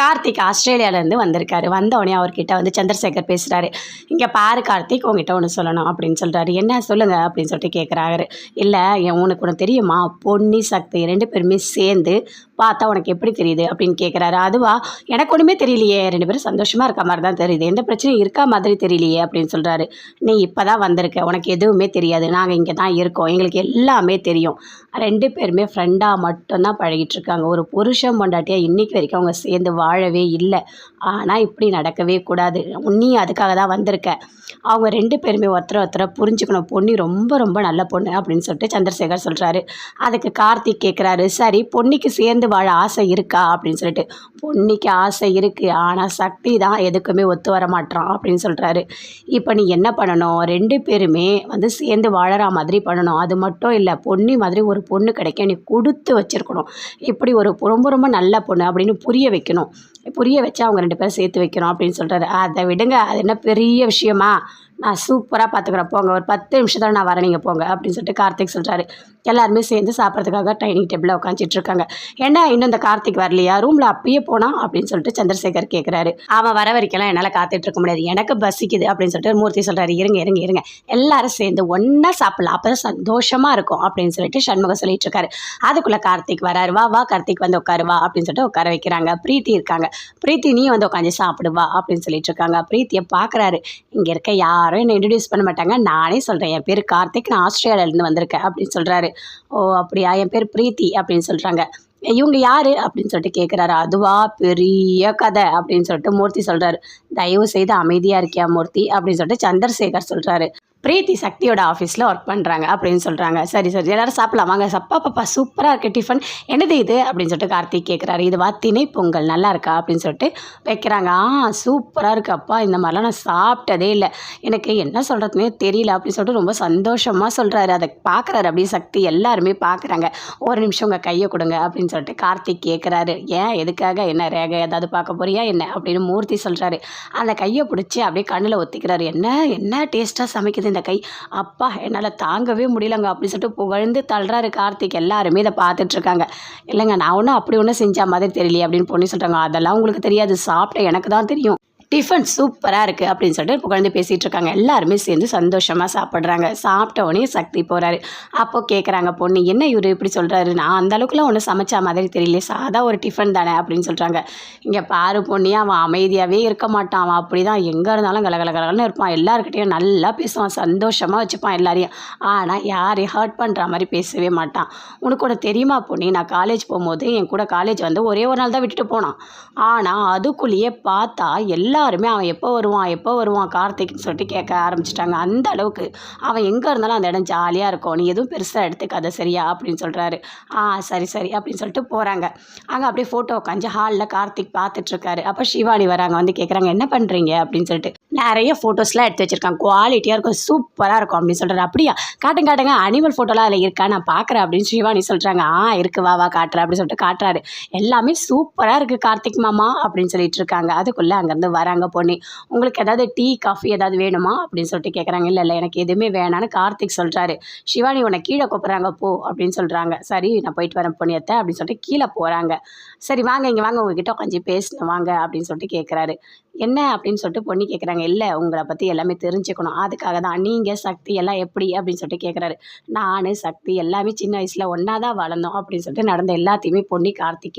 கார்த்திக் ஆஸ்திரேலியாவிலேருந்து வந்திருக்காரு. வந்தவொடனே அவர்கிட்ட வந்து சந்திரசேகர் பேசுகிறாரு இங்கே பாரு கார்த்திக் உங்ககிட்ட ஒன்று சொல்லணும் அப்படின்னு சொல்கிறாரு என்ன? சொல்லுங்கள் அப்படின்னு சொல்லிட்டு கேட்குறாரு இல்லை என் உனக்கு ஒன்று தெரியுமா? பொன்னி சக்தி ரெண்டு பேருமே சேர்ந்து பார்த்தா உனக்கு எப்படி தெரியுது அப்படின்னு கேட்குறாரு அதுவா எனக்கு ஒன்றுமே தெரியலையே. ரெண்டு பேரும் சந்தோஷமாக இருக்க மாதிரி தான் தெரியுது. எந்த பிரச்சனையும் இருக்கா மாதிரி தெரியலையே அப்படின்னு சொல்கிறாரு நீ இப்போ தான் வந்திருக்க. உனக்கு எதுவுமே தெரியாது. நாங்கள் இங்கே தான் இருக்கோம். எங்களுக்கு எல்லாமே தெரியும். ரெண்டு பேருமே ஃப்ரெண்டாக மட்டும்தான் பழகிட்டு இருக்காங்க. ஒரு புருஷன் பொண்டாட்டியாக இன்றைக்கி வரைக்கும் அவங்க சேர்ந்து வாழவே இல்லை. ஆனால் இப்படி நடக்கவே கூடாது. நீ அதுக்காக தான் வந்திருக்க. அவங்க ரெண்டு பேருமே ஒருத்தரை ஒருத்தரை புரிஞ்சுக்கணும். பொண்ணு ரொம்ப ரொம்ப நல்ல பொண்ணு அப்படின்னு சொல்லிட்டு சந்திரசேகர் சொல்கிறாரு அதுக்கு கார்த்திக் கேட்குறாரு சரி பொன்னிக்கு சேர்ந்து வாழ ஆசை இருக்கா அப்படின்னு சொல்லிட்டு பொன்னிக்கு ஆசை இருக்குது ஆனால் சக்தி தான் எதுக்குமே ஒத்து வர மாட்றான் அப்படின்னு சொல்கிறாரு இப்போ நீ என்ன பண்ணணும்? ரெண்டு பேருமே வந்து சேர்ந்து வாழற மாதிரி பண்ணணும். அது மட்டும் இல்லை பொன்னி மாதிரி ஒரு பொண்ணு கிடைக்க நீ கொடுத்து வச்சிருக்கணும். இப்படி ஒரு ரொம்ப ரொம்ப நல்ல பொண்ணு அப்படின்னு புரிய வைக்கணும். புரிய வச்சு அவங்க ரெண்டு பேரும் சேர்த்து வைக்கணும் அப்படின்னு சொல்கிறாரு அதை விடுங்க அது என்ன பெரிய விஷயமா? நான் சூப்பராக பார்த்துக்குறேன் போங்க ஒரு பத்து நிமிஷத்தில் நான் வரேன். நீங்கள் போங்க அப்படின்னு சொல்லிட்டு கார்த்திக் சொல்கிறாரு எல்லாருமே சேர்ந்து சாப்பிட்றதுக்காக டைனிங் டேபிளில் உட்காந்துட்டு இருக்காங்க. என்ன இன்னும் இந்த கார்த்திக் வரலையா? ரூமில் அப்பயே போனா? அப்படின்னு சொல்லிட்டு சந்திரசேகர் கேட்குறாரு அவன் வர வரைக்கும்லாம் என்னால் காத்துட்டு இருக்க முடியாது. எனக்கு பசிக்குது அப்படின்னு சொல்லிட்டு மூர்த்தி சொல்கிறாரு இருங்க இருங்க இருங்க. எல்லாரும் சேர்ந்து ஒன்றா சாப்பிடலாம். அப்போ தான் சந்தோஷமாக இருக்கும் அப்படின்னு சொல்லிட்டு சண்முகம் சொல்லிட்டு இருக்காரு. அதுக்குள்ளே கார்த்திக் வராரு. வா வா கார்த்திக் வந்து உட்காரு வா அப்படின்னு சொல்லிட்டு உட்கார வைக்கிறாங்க. பிரீத்தி இருக்காங்க. பிரீத்தி நீ வந்து உட்காந்து சாப்பிடு வா அப்படின்னு சொல்லிட்டு இருக்காங்க. பிரீத்தியை பார்க்குறாரு இங்கே இருக்க யார் யாரும் என்னை இன்ட்ரடியூஸ் பண்ண மாட்டாங்க. நானே சொல்கிறேன் என் பேர் கார்த்திக் நான் ஆஸ்திரேலியாவிலேருந்து வந்திருக்கேன் அப்படின்னு சொல்கிறாரு ஓ அப்படியா? என் பேர் பிரீத்தி அப்படின்னு சொல்கிறாங்க இவங்க யார்? அப்படின்னு சொல்லிட்டு கேட்குறாரு அதுவா? பெரிய கதை அப்படின்னு சொல்லிட்டு மூர்த்தி சொல்கிறாரு தயவு செய்து அமைதியாக இருக்கியா மூர்த்தி? அப்படின்னு சொல்லிட்டு சந்திரசேகர் சொல்கிறாரு பிரீத்தி சக்தியோட ஆஃபீஸில் ஒர்க் பண்ணுறாங்க அப்படின்னு சொல்கிறாங்க சரி சரி. எல்லாரும் சாப்பிடலாம். வாங்க சப்பா பாப்பா சூப்பராக இருக்குது டிஃபன் என்னது இது? அப்படின்னு சொல்லிட்டு கார்த்திக் கேட்குறாரு இது திணை பொங்கல். நல்லா இருக்கா? அப்படின்னு சொல்லிட்டு வைக்கிறாங்க. ஆ சூப்பராக இருக்கு அப்பா. இந்த மாதிரிலாம் நான் சாப்பிட்டதே இல்லை. எனக்கு என்ன சொல்கிறதுனே தெரியல அப்படின்னு சொல்லிட்டு ரொம்ப சந்தோஷமாக சொல்கிறாரு அதை பார்க்குறாரு அப்படியே சக்தி. எல்லாருமே பார்க்குறாங்க ஒரு நிமிஷம் உங்கள் கையை கொடுங்க அப்படின்னு சொல்லிட்டு கார்த்திக் கேட்குறாரு ஏன்? எதுக்காக? என்ன ரேகை? ஏதாவது பார்க்க போறியா? என்ன? அப்படின்னு மூர்த்தி சொல்கிறாரு அந்த கையை பிடிச்சி அப்படியே கண்ணில் ஒத்திக்கிறாரு. என்ன? என்ன டேஸ்ட்டாக சமைக்குது? இந்த கை. அப்பா என்னால் தாங்கவே முடியலங்க அப்படின்னு சொல்லிட்டு புகழ்ந்து தள்ளுறாரு கார்த்திக். எல்லாருமே இதை பார்த்துட்ருக்காங்க. இல்லைங்க நான் ஒன்றும் அப்படி ஒன்றும் செஞ்ச மாதிரி தெரியலையே அப்படின்னு பொண்ணு சொல்கிறாங்க அதெல்லாம் உங்களுக்கு தெரியாது. சாப்பிட்ட எனக்கு தான் தெரியும். டிஃபன் சூப்பராக இருக்குது அப்படின்னு சொல்லிட்டு புகழ்ந்து பேசிகிட்டு இருக்காங்க. எல்லாருமே சேர்ந்து சந்தோஷமாக சாப்பிட்றாங்க. சாப்பிட்ட உடனே சக்தி போகிறாரு அப்போ கேட்குறாங்க பொண்ணு என்ன இவர் இப்படி சொல்கிறாரு நான் அந்த அளவுக்குலாம் சமைச்ச மாதிரி தெரியல சாதா ஒரு டிஃபன் தானே? அப்படின்னு சொல்கிறாங்க இங்கே பாரு பொண்ணியே அவன் அமைதியாகவே இருக்க மாட்டான். அவன் அப்படி தான் எங்கே இருந்தாலும் கலகலகலன்னு இருப்பான். எல்லாருக்கிட்டையும் நல்லா பேசுவான். சந்தோஷமாக வச்சுப்பான் எல்லாரையும். ஆனால் யாரையும் ஹர்ட் பண்ணுற மாதிரி பேசவே மாட்டான். உனக்கு ஒன்று தெரியுமா பொண்ணி? நான் காலேஜ் போகும்போது என் கூட காலேஜ் வந்து ஒரே ஒரு நாள் தான் விட்டுட்டு போனான். ஆனால் அதுக்குள்ளேயே பார்த்தா எல்லாருமே அவன் எப்போ வருவான் எப்போ வருவான் கார்த்திக்னு சொல்லிட்டு கேட்க ஆரம்பிச்சிட்டாங்க. அந்த அளவுக்கு அவன் எங்கே இருந்தாலும் அந்த இடம் ஜாலியாக இருக்கும். நீ எதுவும் பெருசாக எடுத்துக்காத சரியா? அப்படின்னு சொல்கிறாரு ஆ சரி சரி அப்படின்னு சொல்லிட்டு போகிறாங்க அங்கே அப்படியே ஃபோட்டோ உட்காந்து ஹாலில் கார்த்திக் பார்த்துட்ருக்காரு அப்போ சிவானி வராங்க வந்து கேட்குறாங்க என்ன பண்ணுறீங்க அப்படின்னு சொல்லிட்டு நிறைய ஃபோட்டோஸ்லாம் எடுத்து வச்சுருக்காங்க குவாலிட்டியாக இருக்கும் சூப்பராக இருக்கும் அப்படின்னு சொல்கிறாரு அப்படியா? காட்டுங்க காட்டுங்க. அனிமல் ஃபோட்டோலாம் அதில் இருக்கா? நான் பார்க்குறேன் அப்படின்னு சிவானி சொல்கிறாங்க ஆ இருக்கு. வா வா காட்டுறேன் அப்படின்னு சொல்லிட்டு காட்டுறாரு. எல்லாமே சூப்பராக இருக்குது கார்த்திக் மாமா அப்படின்னு சொல்லிட்டு இருக்காங்க. அதுக்குள்ளே அங்கேருந்து வராங்க பொண்ணு. உங்களுக்கு ஏதாவது டீ காஃபி ஏதாவது வேணுமா? அப்படின்னு சொல்லிட்டு கேட்குறாங்க இல்லை இல்லை எனக்கு எதுவுமே வேணான்னு கார்த்திக் சொல்கிறாரு சிவானி உன்னை கீழே கூப்பிட்றாங்க போ அப்படின்னு சொல்கிறாங்க சரி நான் போயிட்டு வரேன் பொண்ணியத்தை அப்படின்னு சொல்லிட்டு கீழே போகிறாங்க சரி வாங்க இங்கே வாங்க. உங்ககிட்ட கொஞ்சம் பேசணும். வாங்க அப்படின்னு சொல்லிட்டு கேட்குறாரு என்ன அப்படின்னு சொல்லிட்டு பொண்ணு கேட்குறாங்க இல்லை உங்களை பற்றி எல்லாமே தெரிஞ்சுக்கணும். அதுக்காக தான் நீங்கள் சக்தி எல்லாம் எப்படி அப்படின்னு சொல்லிட்டு கேட்குறாரு நான் சக்தி எல்லாமே சின்ன வயசில் ஒன்றா தான் வளர்ந்தோம் அப்படின்னு சொல்லிட்டு நடந்த எல்லாத்தையுமே பொன்னி கார்த்திக்